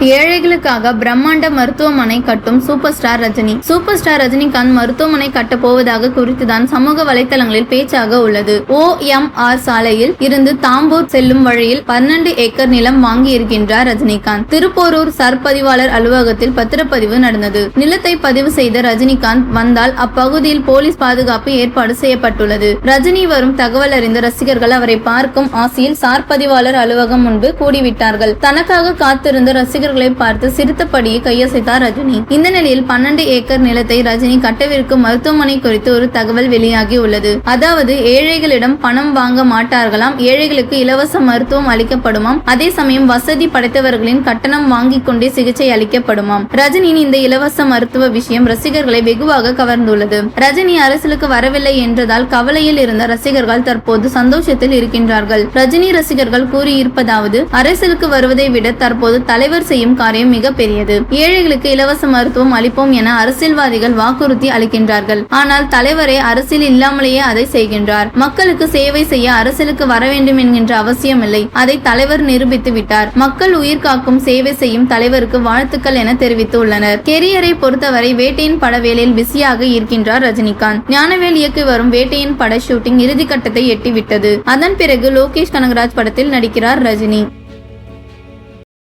ஏழைகளுக்காக பிரம்மாண்ட மருத்துவமனை கட்டும் super star Rajini. Super star Rajinikanth மருத்துவமனை கட்டப் போவதாக குறித்துதான் சமூக வலைதளங்களில் பேச்சாக உள்ளது. ஓ எம் ஆர் சாலையில் இருந்து தாம்பூர் செல்லும் வழியில் பன்னெண்டு ஏக்கர் நிலம் வாங்கி இருக்கின்றார் ரஜினிகாந்த். திருப்போரூர் சர்பதிவாளர் அலுவலகத்தில் பத்திரப்பதிவு நடந்தது. நிலத்தை பதிவு செய்த ரஜினிகாந்த் வந்தால் அப்பகுதியில் போலீஸ் பாதுகாப்பு ஏற்பாடு செய்யப்பட்டுள்ளது. ரஜினி வரும் தகவல் அறிந்த ரசிகர்கள் அவரை பார்க்கும் ஆசையில் சார் பதிவாளர் அலுவலகம் முன்பு கூடிவிட்டார்கள். தனக்காக காத்திருந்த ரசிகர் ரசிகர்களை பார்த்து சிரித்தபடியே கையசைத்தார் ரஜினி. இந்த நிலையில் பன்னெண்டு ஏக்கர் நிலத்தை ரஜினி கட்டவிருக்கும் மருத்துவமனை குறித்து ஒரு தகவல் வெளியாகி உள்ளது. அதாவது ஏழைகளிடம் பணம் வாங்க மாட்டார்களாம் ஏழைகளுக்கு இலவச மருத்துவம் அளிக்கப்படுமாம் அதே சமயம் வசதி படைத்தவர்களின் கட்டணம் வாங்கிக் கொண்டே சிகிச்சை அளிக்கப்படுமாம். ரஜினியின் இந்த இலவச மருத்துவ விஷயம் ரசிகர்களை வெகுவாக கவர்ந்துள்ளது. ரஜினி அரசியலுக்கு வரவில்லை என்றதால் கவலையில் இருந்த ரசிகர்கள் தற்போது சந்தோஷத்தில் இருக்கின்றார்கள். ரஜினி ரசிகர்கள் கூறியிருப்பதாவது அரசியலுக்கு வருவதை விட தற்போது தலைவர் செய்ய செய்யும் காரியம் மிக பெரியது. ஏழைகளுக்கு இலவச மருத்துவம் அளிப்போம் என அரசியல்வாதிகள் வாக்குறுதி அளிக்கின்றார்கள். ஆனால் தலைவரே அரசியல் இல்லாமலேயே அதை செய்கின்றார். மக்களுக்கு சேவை செய்ய அரசியலுக்கு வர வேண்டும் என்கின்ற அவசியமில்லை. அதை தலைவர் நிரூபித்து விட்டார். மக்கள் உயிர் காக்கும் சேவை செய்யும் தலைவருக்கு வாழ்த்துக்கள் என தெரிவித்துள்ளனர் கெரியரை பொறுத்தவரை வேட்டையின் பட வேலையில் பிஸியாக இருக்கின்றார் ரஜினிகாந்த். ஞானவேல் இயக்கி வரும் வேட்டையின் பட ஷூட்டிங் இறுதிக்கட்டத்தை எட்டிவிட்டது. அதன் பிறகு லோகேஷ் கனகராஜ் படத்தில் நடிக்கிறார் ரஜினி.